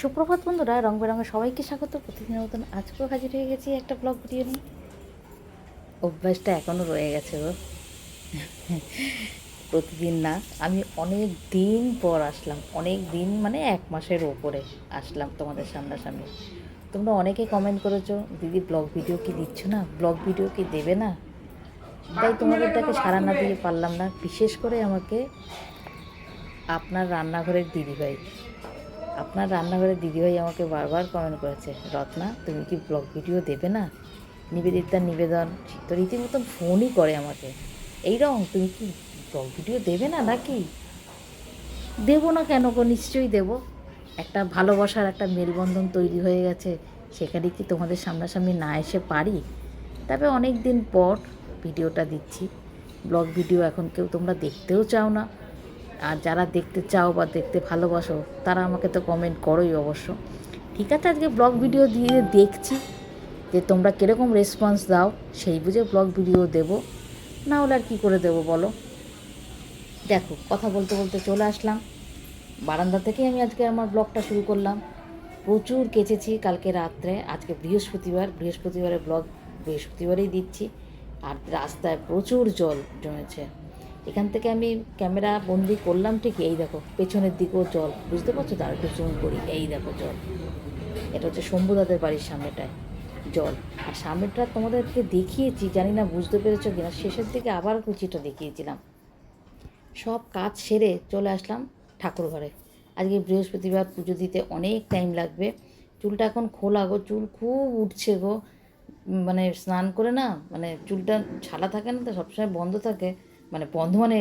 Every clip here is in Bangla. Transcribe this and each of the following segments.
সুপ্রভাত বন্ধুরা, রং বেরঙে সবাইকে স্বাগত। প্রতিদিনের মতন আজকেও হাজির হয়ে গেছি একটা ব্লগ ভিডিও নিয়ে। অভ্যাসটা এখনও রয়ে গেছে গো। প্রতিদিন না, আমি অনেক দিন পর আসলাম, অনেক দিন মানে এক মাসের ওপরে আসলাম তোমাদের সামনাসামনি। তোমরা অনেকে কমেন্ট করেছ, দিদি ব্লগ ভিডিও কি দিচ্ছ না? ব্লগ ভিডিও কি দেবে না? তাই তোমাদেরটাকে সারা না দিয়ে পারলাম না। বিশেষ করে আমাকে আপনার রান্নাঘরের দিদিভাই। আপনার রান্নাঘরের দিদিভাই আমাকে বারবার কমেন্ট করেছে, রত্না, তুমি কি ব্লগ ভিডিও দেবে না? নিবেদিতার নিবেদন তো রীতিমতন ফোনই করে আমাকে। এই রং, তুমি কি ব্লগ ভিডিও দেবে না নাকি? দেবো না কেন গো? নিশ্চয়ই দেবো। একটা ভালোবাসার একটা মেলবন্ধন তৈরি হয়ে গেছে, সেখানে কি তোমাদের সামনাসামনি না এসে পারি? তবে অনেক দিন পর ভিডিওটা দিচ্ছি। ব্লগ ভিডিও এখন কেউ তোমরা দেখতেও চাও না। আর যারা দেখতে চাও বা দেখতে ভালোবাসো, তারা আমাকে তো কমেন্ট করোই অবশ্য। ঠিক আছে, আজকে ব্লগ ভিডিও দিয়ে দেখছি যে তোমরা কীরকম রেসপন্স দাও, সেই বুঝে ব্লগ ভিডিও দেব। না হলে আর কী করে দেবো বলো? দেখো, কথা বলতে বলতে চলে আসলাম। বারান্দা থেকেই আমি আজকে আমার ব্লগটা শুরু করলাম। প্রচুর কেচেছি কালকে রাত্রে, আজকে বৃহস্পতিবার। বৃহস্পতিবারের ব্লগ বৃহস্পতিবারেই দিচ্ছি। আর রাস্তায় প্রচুর জল জমেছে। এখান থেকে আমি ক্যামেরা বন্দি করলাম ঠিক এই দেখো, পেছনের দিকেও জল, বুঝতে পারছ? তার একটু জুম করি, এই দেখো জল। এটা হচ্ছে শম্ভুদাদের বাড়ির সামনেটায় জল। আর সামনেটা তোমাদেরকে দেখিয়েছি, জানি না বুঝতে পেরেছ কিনা, শেষের দিকে আবার কুচিটা দেখিয়েছিলাম। সব কাজ সেরে চলে আসলাম ঠাকুর ঘরে। আজকে বৃহস্পতিবার পুজো দিতে অনেক টাইম লাগবে। চুলটা এখন খোলা গো, চুল খুব উঠছে গো। মানে স্নান করে না মানে চুলটা ছালা থাকে না তো, সবসময় বন্ধ থাকে। মানে বন্ধ মানে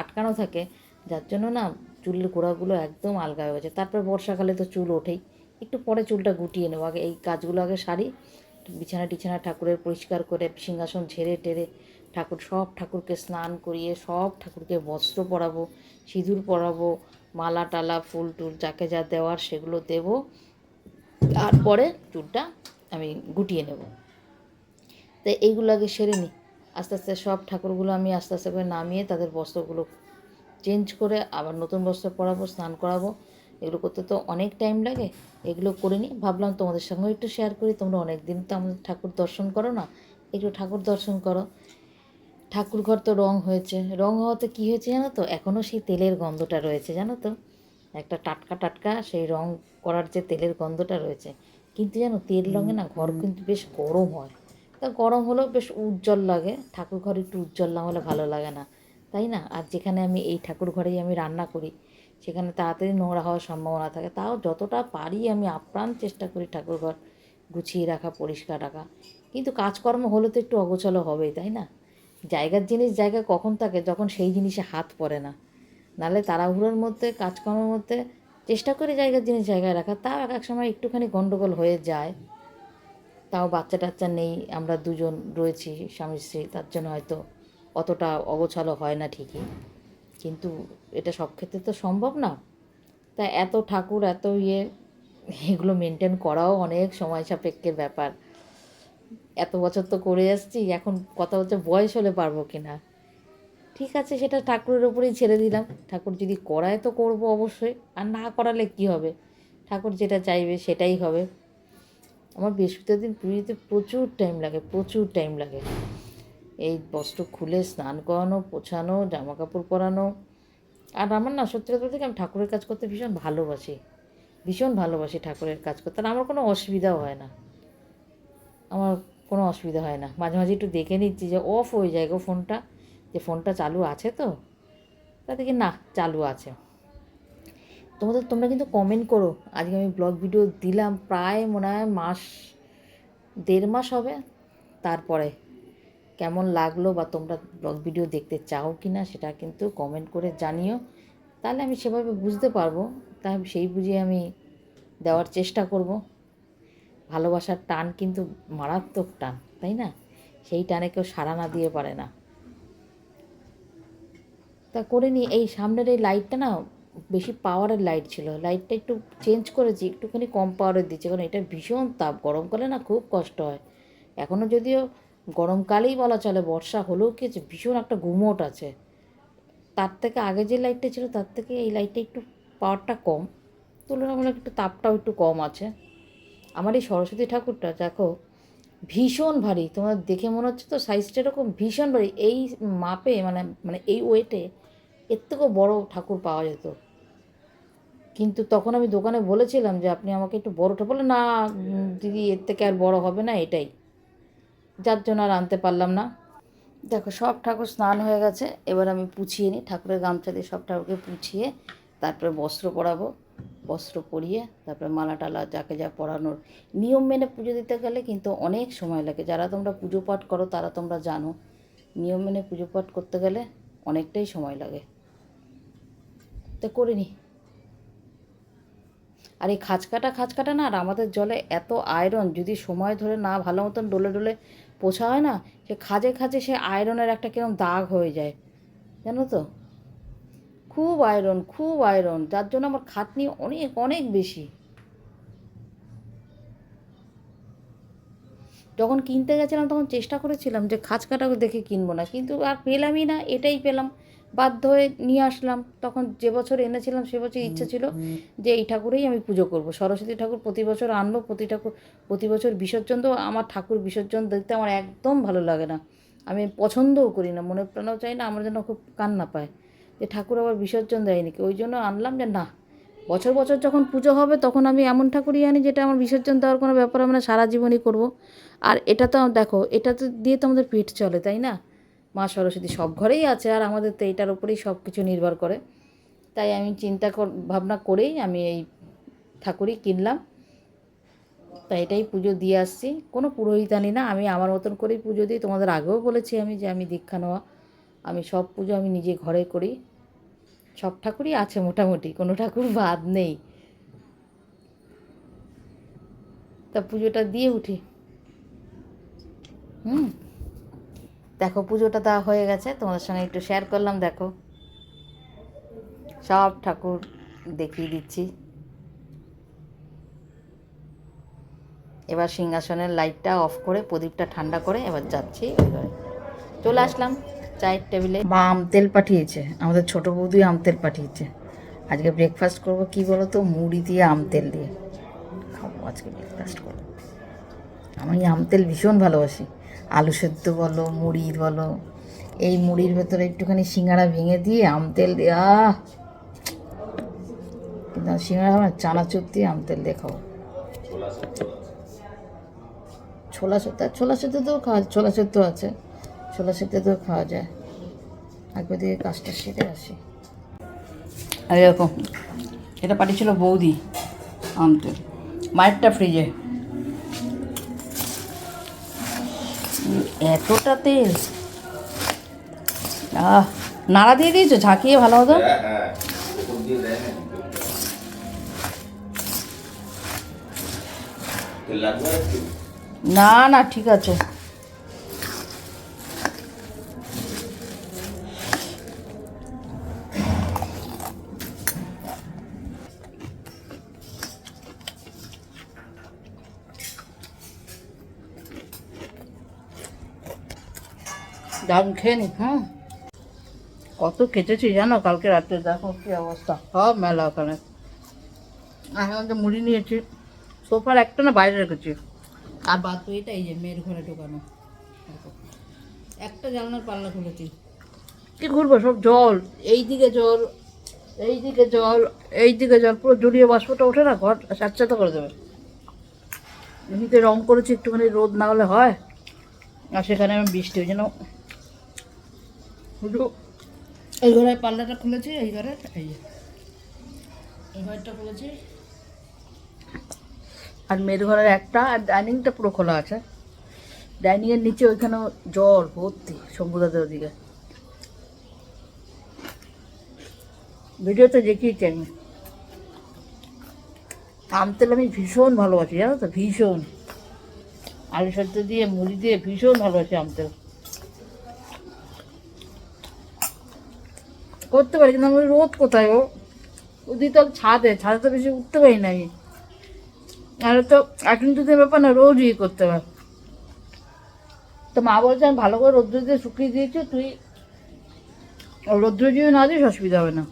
আটকানো থাকে। যার জন্য না চুলের গোড়াগুলো একদম আলগা হয়ে গেছে। তারপর বর্ষাকালে তো চুল ওঠেই। একটু পরে চুলটা গুটিয়ে নেব। আগে এই কাজগুলো আগে সারি, বিছানা টিছানা ঠাকুরের পরিষ্কার করে, সিংহাসন ঝেড়ে টেরে ঠাকুর, সব ঠাকুরকে স্নান করিয়ে, সব ঠাকুরকে বস্ত্র পরাবো, সিঁদুর পরাবো, মালা টালা, ফুল টুল যাকে যা দেওয়ার সেগুলো দেবো। তারপরে চুলটা আমি গুটিয়ে নেব। তো এইগুলো আগে সেরে নিই। আস্তে আস্তে সব ঠাকুরগুলো আমি আস্তে আস্তে করে নামিয়ে তাদের বস্ত্রগুলো চেঞ্জ করে আবার নতুন বস্ত্র পরাবো স্নান করাবো। এগুলো করতে তো অনেক টাইম লাগে। এগুলো করে নিই ভাবলাম তোমাদের সঙ্গেও একটু শেয়ার করি। তোমরা অনেক দিন তো আমাদের ঠাকুর দর্শন করো না। একটু ঠাকুর দর্শন করো। ঠাকুর ঘর তো রং হয়েছে। রং হওয়াতে কী হয়েছে জানো তো? এখনও সেই তেলের গন্ধটা রয়েছে জানো তো? একটা টাটকা টাটকা সেই রং করার যে তেলের গন্ধটা রয়েছে। কিন্তু জানো তেল রঙে না ঘর কিন্তু বেশ গরম হয়। তা গরম হলেও বেশ উজ্জ্বল লাগে। ঠাকুর ঘর একটু উজ্জ্বল না হলে ভালো লাগে না। তাই না? আর যেখানে আমি, এই ঠাকুর ঘরেই আমি রান্না করি, সেখানে তাড়াতাড়ি নোংরা হওয়ার সম্ভাবনা থাকে। তাও যতটা পারি আমি আপ্রাণ চেষ্টা করি ঠাকুর ঘর গুছিয়ে রাখা, পরিষ্কার রাখা। কিন্তু কাজকর্ম হলে তো একটু অগোছালো হবেই, তাই না? জায়গার জিনিস জায়গা কখন থাকে, যখন সেই জিনিসে হাত পড়ে না। নাহলে তাড়াহুড়োর মধ্যে, কাজকর্মের মধ্যে চেষ্টা করে জায়গার জিনিস জায়গায় রাখা তাও এক এক সময় একটুখানি গণ্ডগোল হয়ে যায়। তাও বাচ্চা টাচ্চা নেই, আমরা দুজন রয়েছি স্বামী স্ত্রী, তার জন্য হয়তো অতটা অগোছালো হয় না ঠিকই। কিন্তু এটা সব ক্ষেত্রে তো সম্ভব না। তা এত ঠাকুর, এত ইয়ে এগুলো মেনটেন করাও অনেক সময় সাপেক্ষের ব্যাপার। এত বছর তো করে আসছি, এখন কথা হচ্ছে বয়স হলে পারব কি না ঠিক আছে, সেটা ঠাকুরের ওপরেই ছেড়ে দিলাম। ঠাকুর যদি করায় তো করব অবশ্যই, আর না করালে কি হবে? ঠাকুর যেটা চাইবে সেটাই হবে। আমার বৃহস্পতিবার দিন পুজোতে প্রচুর টাইম লাগে, প্রচুর টাইম লাগে। এই বস্ত্র খুলে স্নান করানো, পোছানো জামা কাপড় পরানো। আর আমার না, সত্যি কথা বলতে আমি ঠাকুরের কাজ করতে ভীষণ ভালোবাসি। ভীষণ ভালোবাসি ঠাকুরের কাজ করতে। আর আমার কোনো অসুবিধাও হয় না। আমার কোনো অসুবিধা হয় না। মাঝে মাঝে একটু দেখে নিচ্ছি যে অফ হয়ে যায় গো ফোনটা যে ফোনটা চালু আছে তো? তা দেখি না, চালু আছে। তোমাদের, তোমরা কিন্তু কমেন্ট করো। আজকে আমি ব্লগ ভিডিও দিলাম প্রায় মনে হয় মাস, দেড় মাস হবে তারপরে। কেমন লাগল বা তোমরা ব্লগ ভিডিও দেখতে চাও কি না সেটা কিন্তু কমেন্ট করে জানিও। তাহলে আমি সেভাবে বুঝতে পারব। তাই সেই বুঝে আমি দেওয়ার চেষ্টা করব। ভালোবাসার টান কিন্তু মারাত্মক টান, তাই না? সেই টানে কেউ সাড়া না দিয়ে পারে না। তা করে নিই এই সামনের এই লাইটটা না বেশি পাওয়ারের লাইট ছিল। লাইটটা একটু চেঞ্জ করেছি, একটুখানি কম পাওয়ারের দিচ্ছে, কারণ এটা ভীষণ তাপ। গরমকালে না খুব কষ্ট হয়। এখনও যদিও গরমকালেই বলা চলে, বর্ষা হলেও কি ভীষণ একটা গুমোট আছে। তার থেকে আগে যে লাইটটা ছিল, তার থেকে এই লাইটটা একটু পাওয়ারটা কম। তুলনামূলক একটু তাপটাও একটু কম আছে। আমার এই সরস্বতী ঠাকুরটা, দেখো, ভীষণ ভারী। তোমার দেখে মনে হচ্ছে তো সাইজটা এরকম, ভীষণ ভারী। এই মাপে মানে মানে এই ওয়েটে এর থেকেও বড় ঠাকুর পাওয়া যেত। কিন্তু তখন আমি দোকানে বলেছিলাম যে, আপনি আমাকে একটু বড়টা বলে না, দিদি, এর থেকে আর বড় হবে না। এটাই। যার জন্য আর আনতে পারলাম না। দেখো, সব ঠাকুর স্নান হয়ে গেছে। এবার আমি পুছিয়ে নিই। ঠাকুরের গামছা দিয়ে সব ঠাকুরকে পুছিয়ে তারপরে বস্ত্র পরাবো। বস্ত্র পরিয়ে তারপরে মালা টালা, যাকে যা পরানোর নিয়ম মেনে পুজো দিতে গেলে কিন্তু অনেক সময় লাগে। যারা তোমরা পুজো পাঠ করো, তারা তোমরা জানো, নিয়ম মেনে পুজো পাঠ করতে গেলে অনেকটাই সময় লাগে। তো করে নি আর এই খাঁচকাটা খাঁচকাটা না আর আমাদের জলে এত আয়রন যদি সময় ধরে না ভালো মতন ডলে ডলে পোছা হয় না, সে খাজে খাজে সে আয়রনের একটা কিরম দাগ হয়ে যায়। জানো তো? খুব আয়রন খুব আয়রন যার জন্য আমার খাটনি অনেক অনেক বেশি। যখন কিনতে গেছিলাম তখন চেষ্টা করেছিলাম যে খাঁচকাটা দেখে কিনবো না, কিন্তু আর পেলামই না, এটাই পেলাম। বাধ্য হয়ে নিয়ে আসলাম। তখন যে বছর এনেছিলাম সে বছর ইচ্ছা ছিল যে এই ঠাকুরেই আমি পুজো করব। সরস্বতী ঠাকুর প্রতি বছর আনব প্রতি ঠাকুর প্রতি বছর বিসর্জন তো আমার ঠাকুর বিসর্জন দেখতে আমার একদম ভালো লাগে না। আমি পছন্দও করি না মনে প্রাণও চাই না আমার জন্য খুব কান্না পায় যে ঠাকুর আবার বিসর্জন দেয়নি। নাকি ওই জন্য আনলাম যে না বছর বছর যখন পুজো হবে তখন আমি এমন ঠাকুরই আনি যেটা আমার বিসর্জন দেওয়ার কোনো ব্যাপার আমরা সারা জীবনই করব। আর এটা তো দেখো এটা তো দিয়ে তো আমাদের পেট চলে তাই না? মা সরস্বতী সব ঘরেই আছে আর আমাদের তো এটার উপরেই সব কিছু নির্ভর করে। তাই আমি চিন্তা ভাবনা করেই আমি এই ঠাকুরই কিনলাম। তাই এটাই পুজো দিয়ে আসছি। কোনো পুরোহিত আনি না, আমি আমার মতন করেই পুজো দিই। তোমাদের আগেও বলেছি আমি যে আমি দীক্ষা নেওয়া। আমি সব পুজো আমি নিজে ঘরে করি। সব ঠাকুরই আছে মোটামুটি, কোনো ঠাকুর বাদ নেই। তা পুজোটা দিয়ে উঠি। হুম। দেখো, পুজোটা দেওয়া হয়ে গেছে, তোমাদের সঙ্গে একটু শেয়ার করলাম, দেখো। সব ঠাকুর দেখিয়ে দিচ্ছি। এবার সিংহাসনের লাইটটা অফ করে, প্রদীপটা ঠান্ডা করে এবার যাচ্ছি চলে আসলাম চায়ের টেবিলে মা আম তেল পাঠিয়েছে, আমাদের ছোট বৌদি আম তেল পাঠিয়েছে। আজকে ব্রেকফাস্ট করব কি বলো তো মুড়ি দিয়ে আম তেল দিয়ে। খাব আজকে ব্রেকফাস্ট করব। আমি আম তেল ভীষণ ভালোবাসি। আলু সেদ্ধ বলো, মুড়ি বলো, এই মুড়ির ভেতরে একটুখানি সিঙ্গাড়া ভেঙে দিয়ে আম তেল আহ! কিন্তু সিঙ্গাড়া হবে না চানাচুর দিয়ে আম তেল দিয়ে খাব। ছোলা সেদ্ধ ছোলা সেদ্ধ তো খাওয়া, ছোলা সেদ্ধ আছে, ছোলা সেদ্ধ তো খাওয়া যায়। একবার দিয়ে কাজটা সেরে আসি। আর এরকম, এটা পাঠিয়েছিল বৌদি আনতে মায়েরটা ফ্রিজে এতটা তেল আহ নাড়া দিয়ে দিয়েছ? ঝাঁকিয়ে ভালো মতো হ্যাঁ হ্যাঁ? না না ঠিক আছে। দারুণ খেয়ে নি হ্যাঁ? কত খেতেছি জানো কালকে রাত্রে দেখো কি অবস্থা। সব মেলা ওখানে। আমি মুড়ি নিয়েছি সোফার একটা না বাইরে রেখেছি। আর বাদ এটা এই যে মেয়ের ঘরে ঢোকানো। একটা জানলার পাল্লা খুলেছি। কি ঘুরবো সব জল। এই দিকে জল এই দিকে জল এই দিকে জল পুরো জলীয় বাষ্পটা ওঠে না ঘর স্যাঁতস্যাঁতে করে দেবে। এমনিতে রং করেছি একটুখানি রোদ না হলে হয়। আর সেখানে আমি বৃষ্টি ওই জন্য এই ঘরে পাল্লাটা খুলেছি, এই ঘরে, এই ঘরটা খুলেছি। আর মেয়ের ঘরের একটা, আর ডাইনিংটা পুরো খোলা আছে। ডাইনিংয়ের নিচে ওইখানেও জল ভর্তি শম্ভুদাদের ওদিকে। ভিডিওতে দেখিয়েছি আমি। আম তেল আমি ভীষণ ভালোবাসি, জানো তো? ভীষণ। আলু সেদ্ধ দিয়ে, মুড়ি দিয়ে ভীষণ ভালোবাসি আম তেল। করতে পারি, কিন্তু আমি রোদ কোথায় ও ওদিকে তো ছাদে ছাদে তো বেশি উঠতে পারি না আমি। আর তো এখন যদি ব্যাপার না, রোজ ইয়ে করতে হবে তো মা বলছে, আমি ভালো করে রৌদ্র দিয়ে শুকিয়ে দিয়েছি, তুই রৌদ্র দিয়ে না দিস, অসুবিধা হবে না।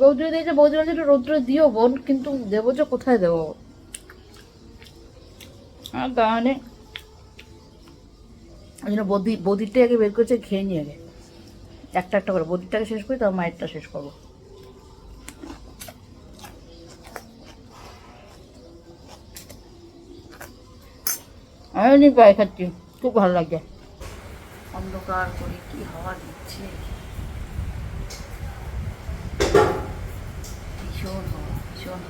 বৌদি দিয়েছে, বৌদি বলছে, একটু রৌদ্রে দিও বোন, কিন্তু দেবো যে কোথায় দেবো? আর তাহলে ওই জন্য বৌদি বৌদিরটা আগে বের করছে, খেয়ে নিয়ে আগে। একটা একটা করে। বৌদিরটাকে শেষ করি, তারপর মায়েরটা শেষ করব। আমি নি পায়ে খাচ্ছি, খুব ভালো লাগে। অন্ধকার করে কি হাওয়া দিচ্ছে? ভীষণ ভীষণ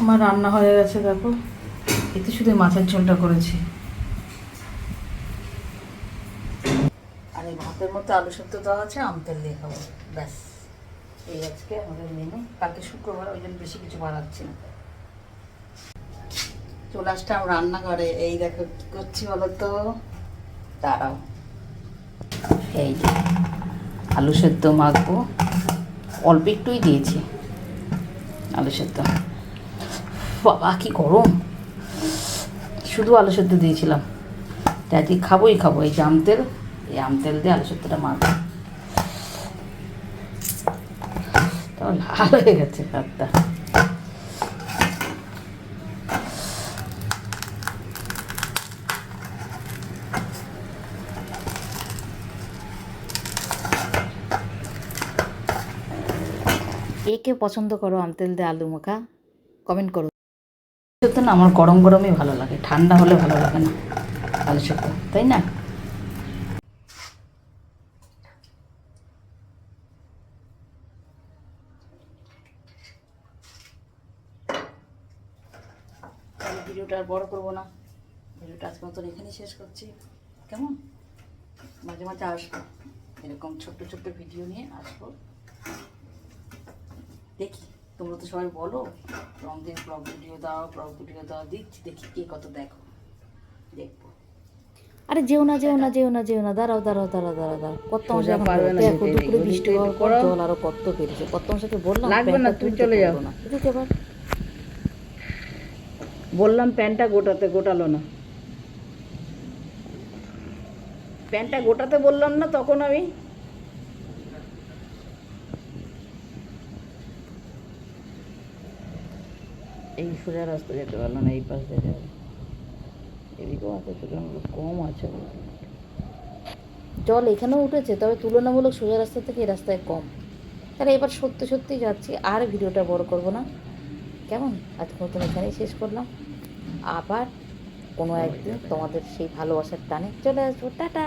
আমার রান্না হয়ে গেছে, দেখো। এতে শুধু মাছের ঝোলটা করেছি। আর এই ভাতের মধ্যে আলু সেদ্ধ দেওয়া আছে, আম তেল দিয়ে খাব। ব্যাস। এই আজকে আমাদের মেনু কালকে শুক্রবার, ওই জন্য বেশি কিছু বানাচ্ছি না। চলে আসলাম রান্নাঘরে। এই দেখো কি করছি বলো তো দাঁড়াও। এই আলু সেদ্ধ মাখবো। অল্প একটুই দিয়েছি, আলু সেদ্ধ। বাবা, কি গরম। শুধু আলু সেদ্ধ দিয়েছিলাম। তা আজকে খাবোই খাব, এই জাম তেল, এই আম তেল দিয়ে আলু সেদ্ধটা মাখবো। তাও লাল হয়ে গেছে ভাতটা। কে পছন্দ করো আম তেল দিয়ে আলু মাখা? কমেন্ট করো। সত্য না আমার গরম গরমই ভালো লাগে, ঠান্ডা হলে ভালো লাগে না আলু সত্য তাই না? ভিডিওটা আর বড় করব না, ভিডিওটা আজকে মতন এখানেই শেষ করছি, কেমন? মাঝে মাঝে আসব, এরকম ছোট্ট ছোট্ট ভিডিও নিয়ে আসব, দেখি। তোমরা তো সবাই বলো। রঙদিন ব্লগ ভিডিও দাও ব্লগ ভিডিও দাও দিচ্ছি দেখি কে কত দেখো। দেখব। আরে যেও না যেও না যেও না যেও না দাঁড়াও দাঁড়াও দাঁড়াও দাঁড়াও দাঁড়াও। কত মাসে এখন দেখো দুপুরে বৃষ্টি হওয়ার পর জল আরও কত বেড়েছে কত মাসকে বললাম লাগবে না তুই চলে যাও। না। এদিকে আবার। বললাম প্যান্টটা গোটাতে গোটালো না। প্যান্টটা গোটাতে বললাম না তখন আমি এই সোজা রাস্তা যেতে পারল না এই পাশ দিয়ে যাবে। এদিকেও আছে তুলনামূলক কম আছে জল এখানেও উঠেছে তবে তুলনামূলক সোজা রাস্তা থেকে এই রাস্তায় কম। তাহলে এবার সত্যি সত্যি যাচ্ছি আর ভিডিওটা বড় করব না। কেমন? আজকে মতন এখানেই শেষ করলাম। আবার কোনো একদিন তোমাদের সেই ভালোবাসার টানে চলে আসব। টাটা!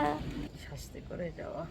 শাস্তি করে যাওয়া।